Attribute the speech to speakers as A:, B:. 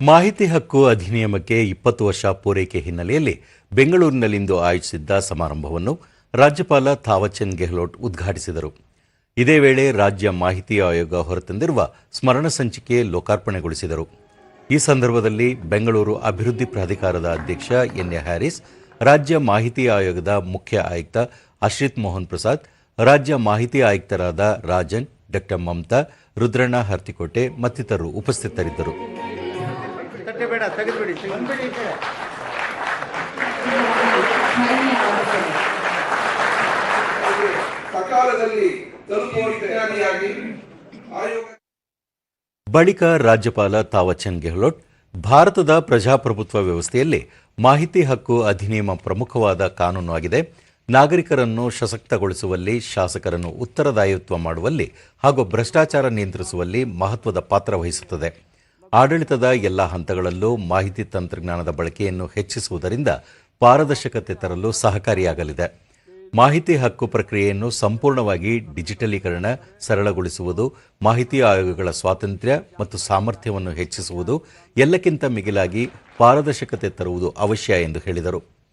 A: ಮಾಹಿತಿ ಹಕ್ಕು ಅಧಿನಿಯಮಕ್ಕೆ ಇಪ್ಪತ್ತು ವರ್ಷ ಪೂರೈಕೆ ಹಿನ್ನೆಲೆಯಲ್ಲಿ ಬೆಂಗಳೂರಿನಲ್ಲಿಂದು ಆಯೋಜಿಸಿದ್ದ ಸಮಾರಂಭವನ್ನು ರಾಜ್ಯಪಾಲ ಥಾವರ್ಚಂದ್ ಗೆಹ್ಲೋಟ್ ಉದ್ಘಾಟಿಸಿದರು. ಇದೇ ವೇಳೆ ರಾಜ್ಯ ಮಾಹಿತಿ ಆಯೋಗ ಹೊರತಂದಿರುವ ಸ್ಮರಣ ಸಂಚಿಕೆ ಲೋಕಾರ್ಪಣೆಗೊಳಿಸಿದರು. ಈ ಸಂದರ್ಭದಲ್ಲಿ ಬೆಂಗಳೂರು ಅಭಿವೃದ್ಧಿ ಪ್ರಾಧಿಕಾರದ ಅಧ್ಯಕ್ಷ ಎನ್ ಎ ಹ್ಯಾರಿಸ್, ರಾಜ್ಯ ಮಾಹಿತಿ ಆಯೋಗದ ಮುಖ್ಯ ಆಯುಕ್ತ ಅಶ್ರಿತ್ ಮೋಹನ್ ಪ್ರಸಾದ್, ರಾಜ್ಯ ಮಾಹಿತಿ ಆಯುಕ್ತರಾದ ರಾಜನ್ ಡಾ ಮಮತಾ, ರುದ್ರಣ್ಣ ಹರ್ತಿಕೋಟೆ ಮತ್ತಿತರರು ಉಪಸ್ಥಿತರಿದ್ದರು.
B: ತಟ್ಟೆ ಬೇಡ ತೆಗೆದುಬಿಡಿ. ತೆಗೆದುಬಿಡಿ
C: ಸಕಾಲದಲ್ಲಿ ತಲುಪುವ ವಿಜ್ಞಾನಿಯಾಗಿ ಆಯೋಗ
A: ಬಳಿಕ ರಾಜ್ಯಪಾಲ ತಾವಚಂದ್ ಗೆಹ್ಲೋಟ್ ಭಾರತದ ಪ್ರಜಾಪ್ರಭುತ್ವ ವ್ಯವಸ್ಥೆಯಲ್ಲಿ ಮಾಹಿತಿ ಹಕ್ಕು ಅಧಿನಿಯಮ ಪ್ರಮುಖವಾದ ಕಾನೂನು ಆಗಿದೆ. ನಾಗರಿಕರನ್ನು ಸಶಕ್ತಗೊಳಿಸುವಲ್ಲಿ ಶಾಸಕರನ್ನು ಉತ್ತರದಾಯಿತ್ವ ಮಾಡುವಲ್ಲಿ ಹಾಗೂ ಭ್ರಷ್ಟಾಚಾರ ನಿಯಂತ್ರಿಸುವಲ್ಲಿ ಮಹತ್ವದ ಪಾತ್ರ ವಹಿಸುತ್ತದೆ. ಆಡಳಿತದ ಎಲ್ಲ ಹಂತಗಳಲ್ಲೂ ಮಾಹಿತಿ ತಂತ್ರಜ್ಞಾನದ ಬಳಕೆಯನ್ನು ಹೆಚ್ಚಿಸುವುದರಿಂದ ಪಾರದರ್ಶಕತೆ ತರಲು ಸಹಕಾರಿಯಾಗಲಿದೆ. ಮಾಹಿತಿ ಹಕ್ಕು ಪ್ರಕ್ರಿಯೆಯನ್ನು ಸಂಪೂರ್ಣವಾಗಿ ಡಿಜಿಟಲೀಕರಣ, ಸರಳಗೊಳಿಸುವುದು, ಮಾಹಿತಿ ಆಯೋಗಗಳ ಸ್ವಾತಂತ್ರ್ಯ ಮತ್ತು ಸಾಮರ್ಥ್ಯವನ್ನು ಹೆಚ್ಚಿಸುವುದು, ಎಲ್ಲಕ್ಕಿಂತ ಮಿಗಿಲಾಗಿ ಪಾರದರ್ಶಕತೆ ತರುವುದು ಅವಶ್ಯ ಎಂದು ಹೇಳಿದರು.